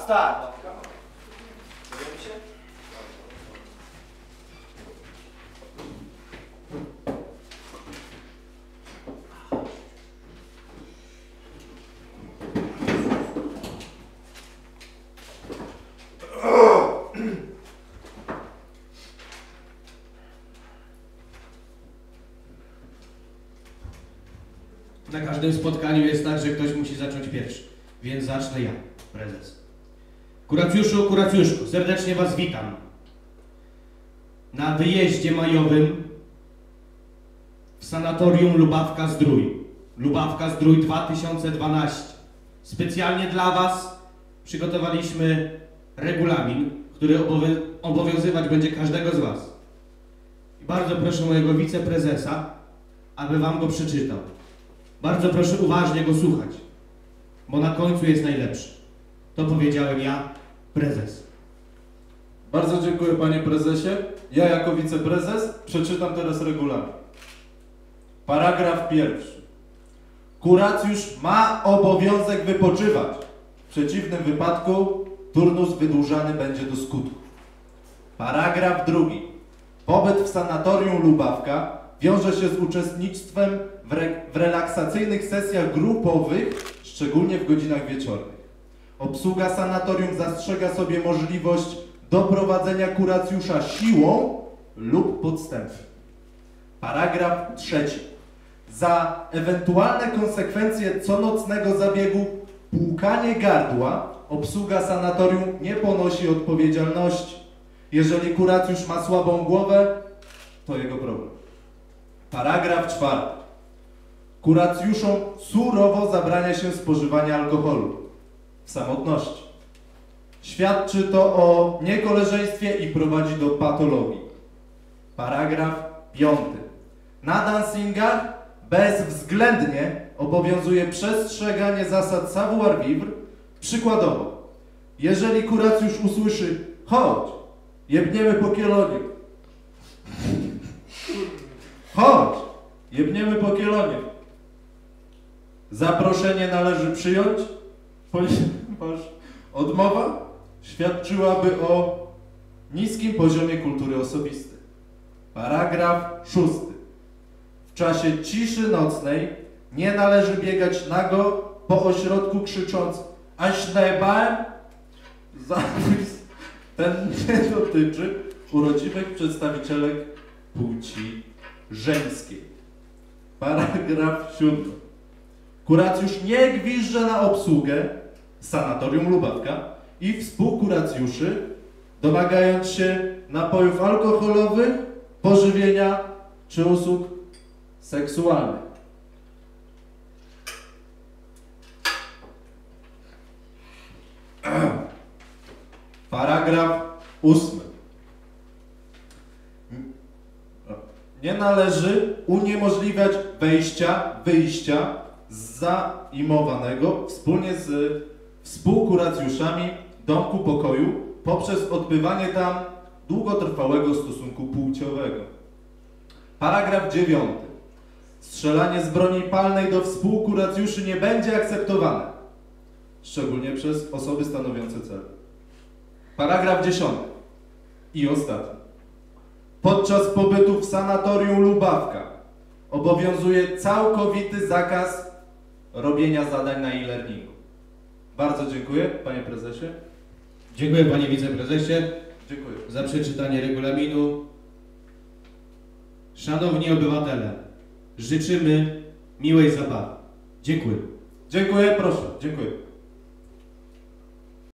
Start! Na każdym spotkaniu jest tak, że ktoś musi zacząć pierwszy. Więc zacznę ja, prezes. Kuracjuszu, kuracjuszku, serdecznie Was witam. Na wyjeździe majowym w sanatorium Lubawka Zdrój. Lubawka Zdrój 2012. Specjalnie dla Was przygotowaliśmy regulamin, który obowią- obowiązywać będzie każdego z Was. I bardzo proszę mojego wiceprezesa, aby Wam go przeczytał. Bardzo proszę uważnie go słuchać, bo na końcu jest najlepszy. To powiedziałem ja, prezes. Bardzo dziękuję panie prezesie. Ja jako wiceprezes przeczytam teraz regulamin. Paragraf pierwszy. Kuracjusz ma obowiązek wypoczywać. W przeciwnym wypadku turnus wydłużany będzie do skutku. Paragraf drugi. Pobyt w sanatorium Lubawka wiąże się z uczestnictwem w, re w relaksacyjnych sesjach grupowych, szczególnie w godzinach wieczornych. Obsługa sanatorium zastrzega sobie możliwość doprowadzenia kuracjusza siłą lub podstępem. Paragraf trzeci. Za ewentualne konsekwencje conocnego zabiegu płukanie gardła obsługa sanatorium nie ponosi odpowiedzialności. Jeżeli kuracjusz ma słabą głowę, to jego problem. Paragraf czwarty. Kuracjuszom surowo zabrania się spożywania alkoholu w samotności. Świadczy to o niekoleżeństwie i prowadzi do patologii. Paragraf piąty. Na dancingach bezwzględnie obowiązuje przestrzeganie zasad savoir-vivre. Przykładowo, jeżeli kuracjusz usłyszy chodź, jebniemy po kielonie. Chodź, jebniemy po kielonie. Zaproszenie należy przyjąć, odmowa świadczyłaby o niskim poziomie kultury osobistej. Paragraf szósty. W czasie ciszy nocnej nie należy biegać nago po ośrodku krzycząc aś najebałem. Zapis ten nie dotyczy urodziwych przedstawicielek płci żeńskiej. Paragraf siódmy. Kuracjusz nie gwizdże na obsługę sanatorium Lubawka i współkuracjuszy, domagając się napojów alkoholowych, pożywienia czy usług seksualnych. Paragraf ósmy. Nie należy uniemożliwiać wejścia, wyjścia z zaimowanego wspólnie z współkuracjuszami domku pokoju poprzez odbywanie tam długotrwałego stosunku płciowego. Paragraf 9. Strzelanie z broni palnej do współkuracjuszy nie będzie akceptowane, szczególnie przez osoby stanowiące cel. Paragraf 10. I ostatni. Podczas pobytu w sanatorium Lubawka obowiązuje całkowity zakaz robienia zadań na e-learningu. Bardzo dziękuję, panie prezesie. Dziękuję panie wiceprezesie Dziękuję. za przeczytanie regulaminu. Szanowni obywatele, życzymy miłej zabawy. Dziękuję. Dziękuję, proszę. Dziękuję.